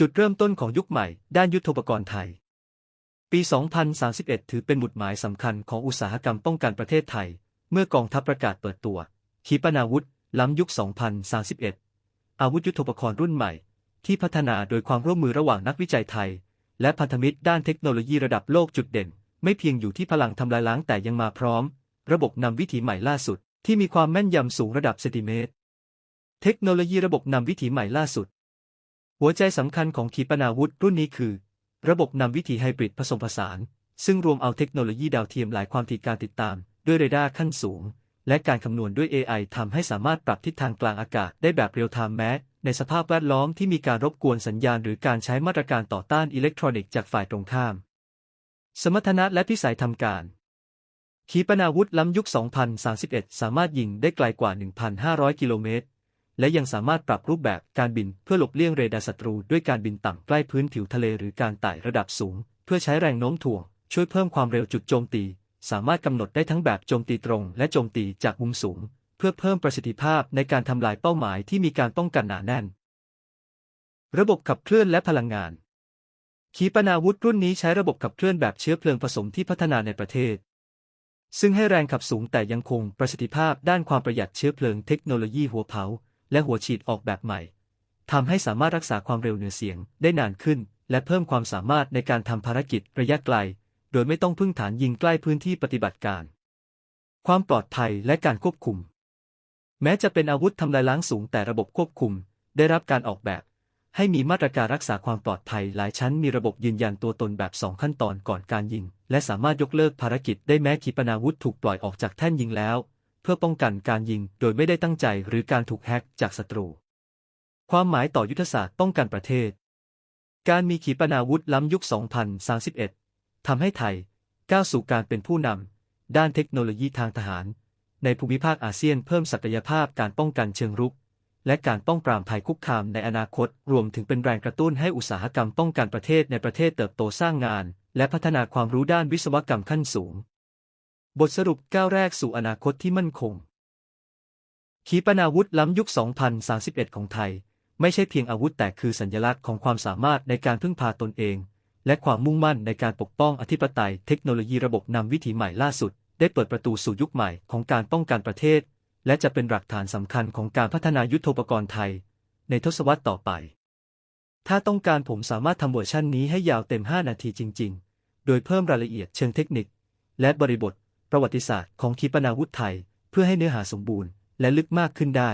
จุดเริ่มต้นของยุคใหม่ด้านยุทโธปกรณ์ไทย ปี 2031 ถือเป็นหมุดหมายสำคัญของอุตสาหกรรมป้องกันประเทศไทย เมื่อกองทัพประกาศเปิดตัว ขีปนาวุธ ล้ำยุค 2031 อาวุธยุทโธปกรณ์รุ่นใหม่ ที่พัฒนาโดยความร่วมมือระหว่างนักวิจัยไทย และพันธมิตรด้านเทคโนโลยีระดับโลกจุดเด่น ไม่เพียงอยู่ที่พลังทำลายล้างแต่ยังมาพร้อม ระบบนำวิถีใหม่ล่าสุด ที่มีความแม่นยำสูงระดับเซนติเมตร เทคโนโลยีระบบนำวิถีใหม่ล่าสุด หัวใจสำคัญของขีปนาวุธรุ่นนี้คือ ระบบนำวิถีไฮบริดผสมผสาน ซึ่งรวมเอาเทคโนโลยีดาวเทียมหลายความถี่การติดตาม ด้วยเรดาร์ขั้นสูง และการคำนวณด้วย AI ทำให้สามารถปรับทิศทางกลางอากาศได้แบบเรียลไทม์แม้ในสภาพแวดล้อมที่มีการรบกวนสัญญาณหรือการใช้มาตรการต่อต้านอิเล็กทรอนิกส์จากฝ่ายตรงข้าม สมรรถนะและพิสัยทำการ ขีปนาวุธล้ำยุค 2031 สามารถยิงได้ไกลกว่า 1,500 กิโลเมตร และยังสามารถปรับรูปแบบการบินเพื่อหลบเลี่ยงเรดาร์ศัตรูด้วยการบินต่ำใกล้พื้นผิวทะเลหรือการไต่ระดับสูง เพื่อใช้แรงโน้มถ่วง ช่วยเพิ่มความเร็วจุดโจมตี สามารถกำหนดได้ทั้งแบบโจมตีตรง และโจมตีจากมุมสูง เพื่อเพิ่มประสิทธิภาพในการทำลายเป้าหมายที่มีการป้องกันหนาแน่น ระบบขับเคลื่อนและพลังงานขีปนาวุธรุ่นนี้ใช้ระบบขับเคลื่อนแบบเชื้อเพลิงผสมที่พัฒนาในประเทศ ซึ่งให้แรงขับสูงแต่ยังคงประสิทธิภาพด้านความประหยัดเชื้อเพลิงเทคโนโลยีหัวเผา และหัวฉีดออกแบบใหม่ทำให้สามารถรักษาความเร็วเหนือเสียงได้นานขึ้น และเพิ่มความสามารถในการทำภารกิจระยะไกล โดยไม่ต้องพึ่งฐานยิงใกล้พื้นที่ปฏิบัติการ ความปลอดภัยและการควบคุม แม้จะเป็นอาวุธทำลายล้างสูงแต่ระบบควบคุม ได้รับการออกแบบ ให้มีมาตรการรักษาความปลอดภัยหลายชั้นมีระบบยืนยันตัวตนแบบ 2 ขั้นตอนก่อนการยิง และสามารถยกเลิกภารกิจได้แม้ขีปนาวุธถูกปล่อยออกจากแท่นยิงแล้ว พื่อป้องกันการยิงโดยไม่ได้ตั้งใจหรือการถูกแฮ็กจากศัตรู ความหมายต่อยุทธศาสตร์ป้องกันประเทศ การมีขีปนาวุธล้ำยุค 2031 ทำให้ไทย ก้าวสู่การเป็นผู้นำด้านเทคโนโลยีทางทหาร ในภูมิภาคอาเซียนเพิ่มศักยภาพการป้องกันเชิงรุก และการป้องปรามภัยคุกคามในอนาคต รวมถึงเป็นแรงกระตุ้นให้อุตสาหกรรมป้องกันประเทศในประเทศเติบโตสร้างงาน และพัฒนาความรู้ด้านวิศวกรรมขั้นสูง บทสรุปก้าวแรกสู่อนาคตที่มั่นคง ขีปนาวุธล้ำยุค 2031 ของไทย ไม่ใช่เพียงอาวุธแต่คือสัญลักษณ์ของความสามารถในการพึ่งพาตนเอง และความมุ่งมั่นในการปกป้องอธิปไตย เทคโนโลยีระบบนำวิถีใหม่ล่าสุด ได้เปิดประตูสู่ยุคใหม่ของการป้องกันประเทศ และจะเป็นหลักฐานสำคัญของการพัฒนายุทโธปกรณ์ไทย ในทศวรรษต่อไป ถ้าต้องการผมสามารถทำเวอร์ชันนี้ให้ยาวเต็ม 5 นาทีจริง ๆ โดยเพิ่มรายละเอียดเชิงเทคนิค และบริบท ประวัติศาสตร์ของขีปนาวุธไทย เพื่อให้เนื้อหาสมบูรณ์และลึกมากขึ้นได้